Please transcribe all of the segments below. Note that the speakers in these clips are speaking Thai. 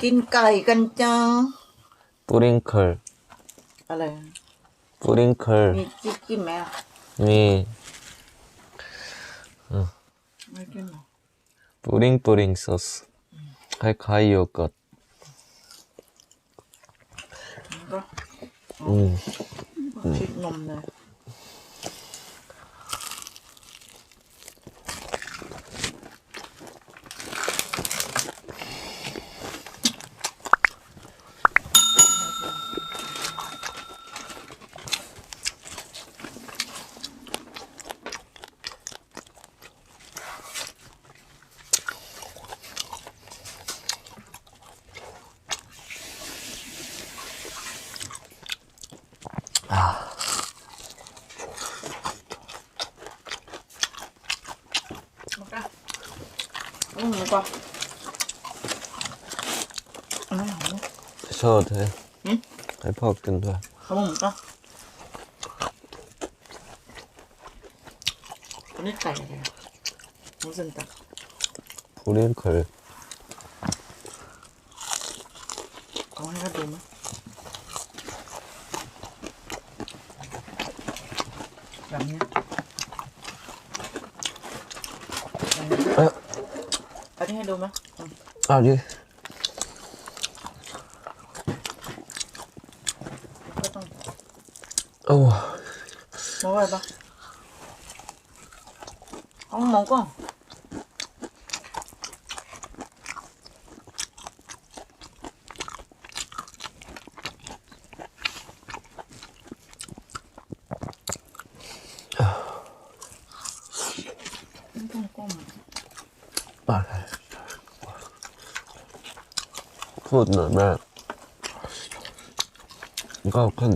กินไก่กันจัง 뿌링클, อะไร 뿌링클, มีจิ๊กจิ้มไหมอ่ะ 미, ไม่กินหรอ 뿌링뿌링 소스. 칼카이 요것. มันก็ 음, ชิดนมเลย 해봐. 아니, 아니. 드셔도 돼. 응? 알파 없긴 돼. 가먹을까? 보니까 이래. 무슨 딱. 보니까. 강화해야 되나? 남냐? 정도만. 응. 아, 네. 어우. 먹어봐. 어, 먹어. พูดหน่อยแม่ก็ขึ้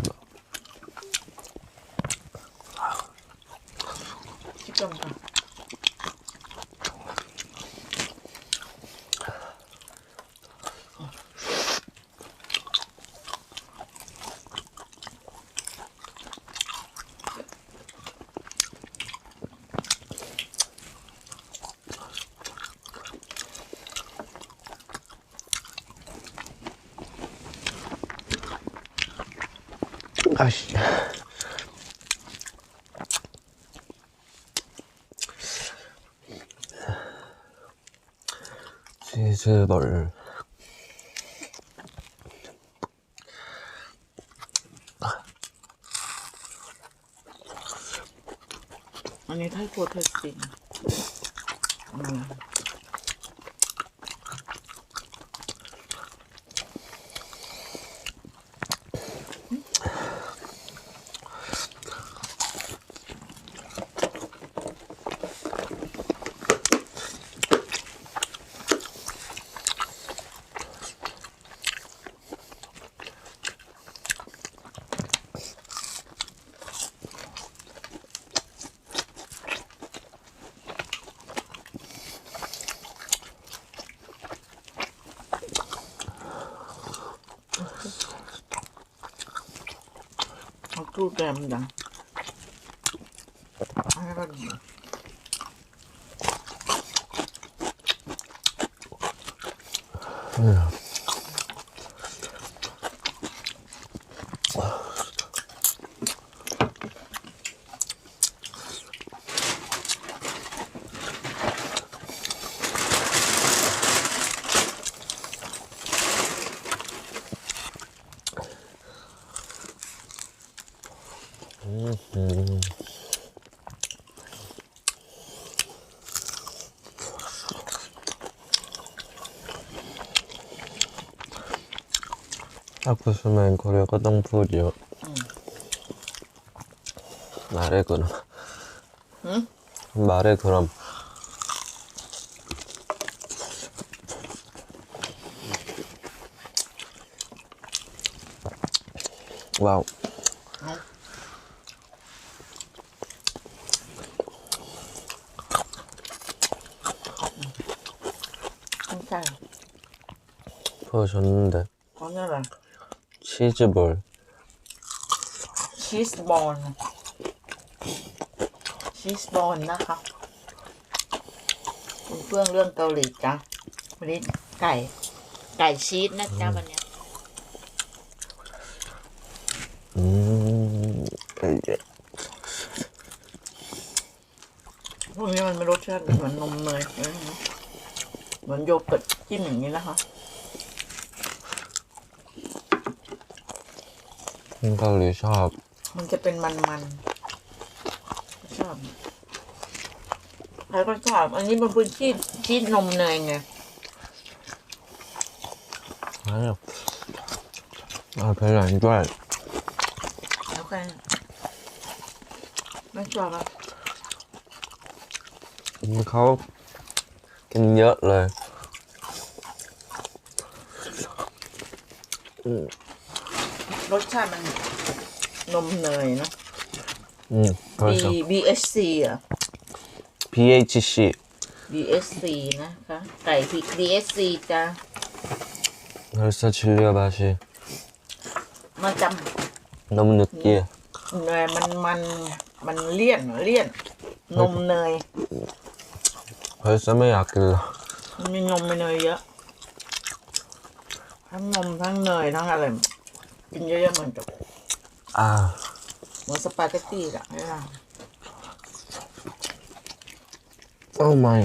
아씨. 치즈볼. 아니 탈거 탈지. 음. 구울까 합니다. 해가지고. 네. あくすめんこれが丼よ、うん、말해그럼 응? 말해 그럼 와우 줬는데 오늘은 치즈볼 ชีสบอลชีสบอลนะคะคุณเพื่อนเรื่องเกาหลีจ้ะวันนี้ ไก่ ไก่ชีสนะจ๊ะวันเนี้ย อืมเอ้ย พวกนี้มันไม่รสชาติเหมือนนมเนยเออเหมือนโยเกิร์ตจิ้มอย่างนี้นะคะ เกาหลีชอบ มันจะเป็นมันมันชอบใครก็ชอบ อันนี้มันเป็นชีสชีสนมเนยไงเอาไปหลังด้วยแล้วกันไม่ชอบอะเขากินเยอะเลย อืม รสชาติมันนมเนยเนอะ 응, 벌써. B BSC อ่ะ BHC. BSC นะคะ ไก่ BSC จ้ะ 벌써 질려 맛이 มาจ 너무 느끼해. ำเนยมันมันมันเลี่ยนเลี่ยน นมเนย 벌써 매 아낄라. มันมีนมมีเนยเยอะ ทั้งนมทั้งเนยทั้งอะไร กินเยอะๆหมือนกับอ่าเหมือนสปาเกตตี้อะไม่ล่ะโอ้ไม่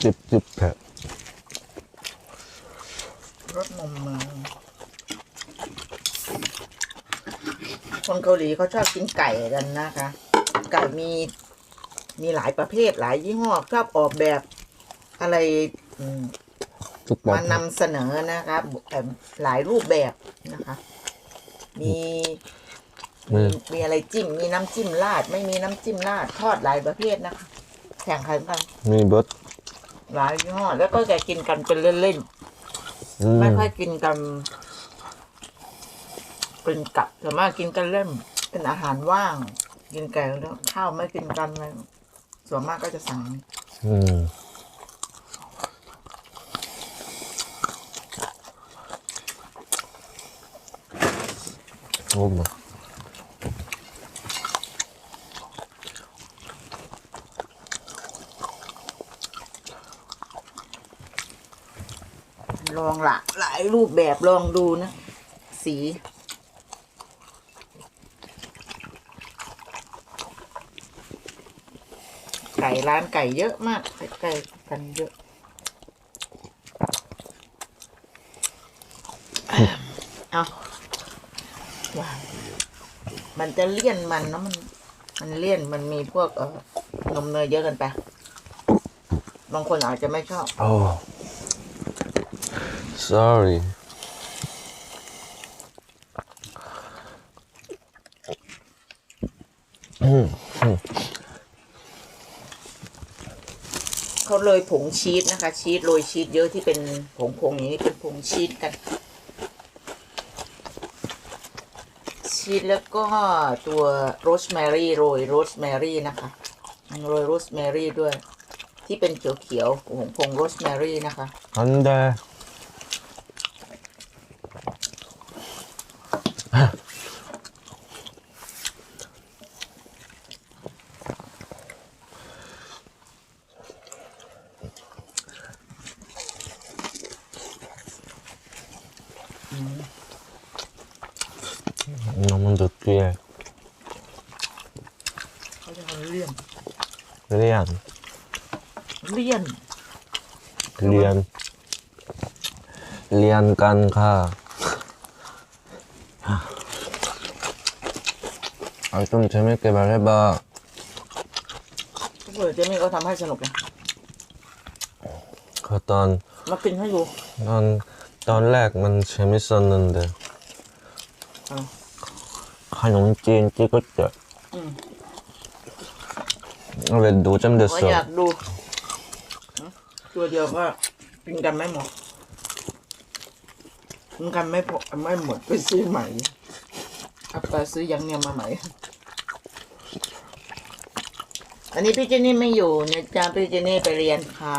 จิบจิบแผลรสนมมาคนเกาหลีเขาชอบกินไก่กันนะคะ ไก่มี มีหลายประเภทหลายยี่ห้อชอบออกแบบอะไรมานำเสนอนะคะหลายรูปแบบนะคะ มีมีมีอะไรจิ้ม มีน้ำจิ้มราด ไม่มีน้ำจิ้มราดทอดหลายประเภทนะคะแข่งขันกันมีเบิร์ดหลายยี่ห้อแล้วก็แกกินกันเป็นเล่นๆไม่ค่อยกินกันเป็นกับแต่มากกินกันเล่นเป็นอาหารว่าง กินแกงแล้วข้าวไม่กินกันเลย ส่วนมากก็จะสั่งอืมโอ้โหลองหลากหลายรูปแบบลองดูนะ สี ไก่ร้านไก่เยอะมาก ไก่กันเยอะ เอาว้ามันจะเลี่ยนมันเนอะมัน มันเลี่ยนมันมีพวกเออนมเนยเยอะเกันไป บางคนอาจจะไม่ชอบ 어. sorry. ยผงชีสนะคะ ชีสโรยชีสเยอะที่เป็นผงผงอย่างนี้เป็นผงชีสกัน ชีสแล้วก็ตัวโรสแมรี่โรยโรสแมรี่นะคะโรยโรสแมรี่ด้วย ที่เป็นเขียวๆผงผงโรสแมรี่นะคะอันเดอ. 너무 느끼해. เขาจะทำเลี่ยน 리안, เลี่ยน 리안, 리안 깐가. 아, 좀 재밌게 말해봐. เผื่อเจะมีก็ทำให้สนุกไง 그 떤, มากินให้ดู 난, 떤แรกมัน 재밌었는데. ขนมจีนจีก็เจอเราเดูจำเดือดสอยากดู ตัวเดียวก็กินกันไม่หมดกินกันไม่พอไม่หมดไปซื้อใหม่อัปซื้อยังเนี่ยมาใหม่ อันนี้พี่เจนี่ไม่อยู่นะจ๊ะพี่เจนี่ไปเรียนค่ะ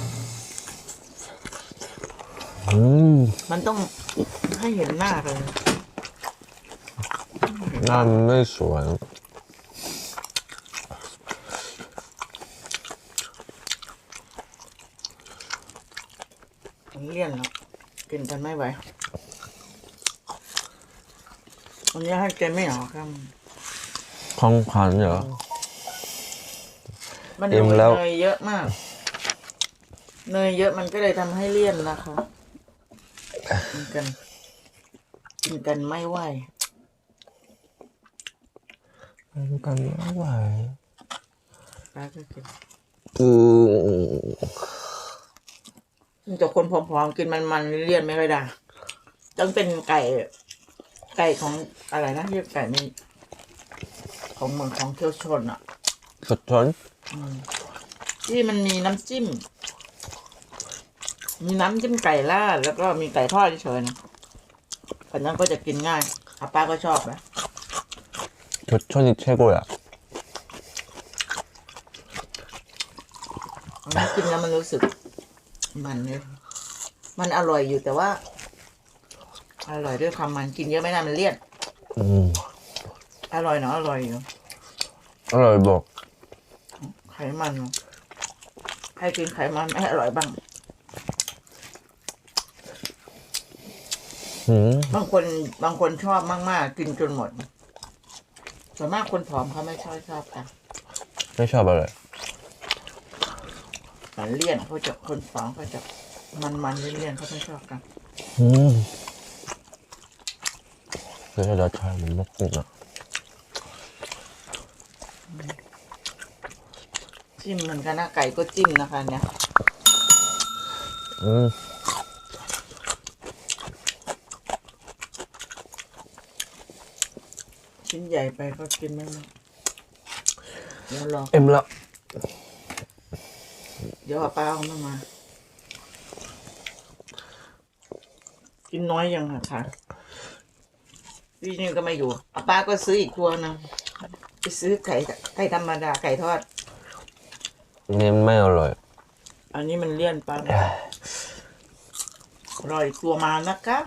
มันต้องให้เห็นหน้าเลยหน้ามันไม่สวยมันเลี่ยนแล้วกินกันไม่ไหววันนี้ให้แกไม่หรอครับของขันเหรอ มันเนยเยอะมาก เนยเยอะมันก็เลยทำให้เลี่ยนนะคะ กินกัน กินกันไม่ไหวกินกันไม่ไหวปลาก็กินอือมันจะคนผอมๆกินมันๆเลี่ยนไม่ค่อยได้ต้องเป็นไก่ ไก่ของอะไรนะเรียกไก่นี่ของเมืองของเที่ยวชนอะสดชนที่มันมีน้ำจิ้ม มีน้ำจิ้มไก่ราดแล้วก็มีไก่ทอดเฉยๆนะอันนั้นก็จะกินง่ายอาป้าก็ชอบนะ 교촌이 최고야. อันนั้นกินแล้วมันรู้สึก มันเนี่ยมันอร่อยอยู่แต่ว่า อร่อยด้วยความมันกินเยอะไม่ได้มันเลี่ยน 음, อร่อยเนาะอร่อยอยู่ 알아요, 뭐. ไขมันเนอะใครกินไขมันไม่อร่อยบ้าง บางคนบางคนชอบมากๆ กินจนหมดส่วนมากคนผอมเขาไม่ชอบชอบกันไม่ชอบอะไรแต่เลี่ยนเขาจะคนสองเขาจะมันมันเลี่ยนเขาไม่ชอบกันอืมคือเราชามันไม่คุ้มอะจิ้มเหมือนกันนะไก่ก็จิ้มนะคะ เนี่ย อืม ใหญ่ไปก็กินไม่หมดเดี๋ยวรอเอ็มละเดี๋ยวอาป้าเอามามา กินน้อยยังอะคะพี่นี่ก็ไม่อยู่อาป้าก็ซื้ออีกตัวนะไปซื้อไก่ไก่ธรรมดาไก่ทอด นี่ไม่อร่อย อันนี้มันเลี่ยนป้ารออีกตัวมานะคะ